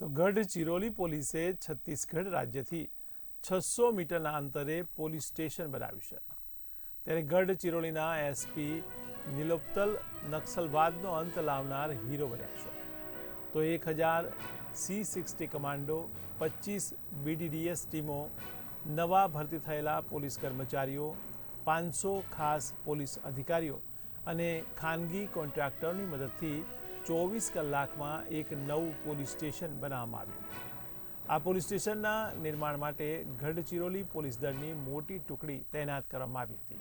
તો ગઢચિરોલી પોલીસે છત્તીસગઢ રાજ્યથી છસો મીટરના અંતરે પોલીસ સ્ટેશન બનાવ્યું છે. ત્યારે ગઢચિરોલીના એસપી નિલોપ્તલ નક્સલવાદનો અંત લાવનાર હીરો બન્યા છે. તો એક હજાર સી સિક્સટી કમાન્ડો, પચીસ બીડીડીએસ ટીમો, નવા ભરતી થયેલા પોલીસ કર્મચારીઓ, પાંચસો ખાસ પોલીસ અધિકારીઓ અને ખાનગી કોન્ટ્રાક્ટરની મદદથી ચોવીસ કલાકમાં એક નવું પોલીસ સ્ટેશન બનાવવામાં આવ્યું. આ પોલીસ સ્ટેશનના નિર્માણ માટે ગઢચિરોલી પોલીસ દળની મોટી ટુકડી તૈનાત કરવામાં આવી હતી.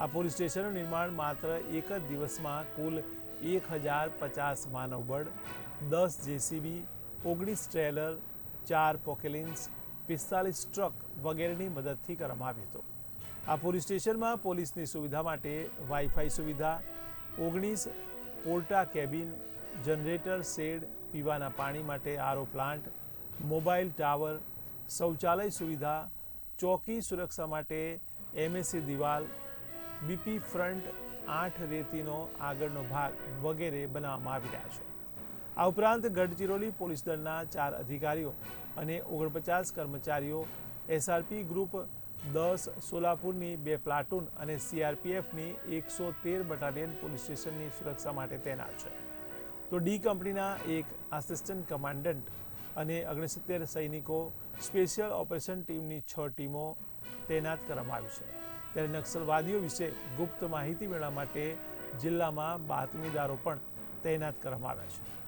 આ પોલીસ સ્ટેશનનું નિર્માણ માત્ર એક જ દિવસમાં કુલ એક હજાર પચાસ માનવબળ, દસ જેસીબી, ઓગણીસ ટ્રેલર, ચાર પોકેલિન્સ, પિસ્તાલીસ ટ્રક વગેરેની મદદથી કરવામાં આવ્યો હતો. આ પોલીસ સ્ટેશનમાં પોલીસની સુવિધા માટે વાઈફાઈ સુવિધા, ઓગણીસ પોર્ટા કેબિન જનરેટર શેડ પીવાના પાણી માટે આરો પ્લાન્ટ, મોબાઈલ ટાવર, શૌચાલય સુવિધા, ચોકી સુરક્ષા માટે એમએસી દિવાલ બીપી ફ્રન્ટ આઠ રેતીનો આગળનો ભાગ વગેરે બનાવવામાં આવી રહ્યા છે. આ ઉપરાંત ગઢચિરોલી પોલીસ દળના ચાર અધિકારીઓ અને ઓગણપચાસ કર્મચારીઓ એસઆરપી ગ્રુપ દસ સોલાપુરની બે પ્લાટૂન અને સીઆરપીએફની એકસો તેર બટાલિયન પોલીસ સ્ટેશનની સુરક્ષા માટે તૈનાત છે. તો ડી કંપનીના એક આસિસ્ટન્ટ કમાન્ડન્ટ અને ઓગણસિત્તેર સૈનિકો સ્પેશિયલ ઓપરેશન ટીમની છ ટીમો તૈનાત કરવામાં આવી છે. ત્યારે નક્સલવાદીઓ વિશે ગુપ્ત માહિતી મેળવવા માટે જિલ્લામાં બાતમીદારો પણ તૈનાત કરવામાં આવ્યા છે.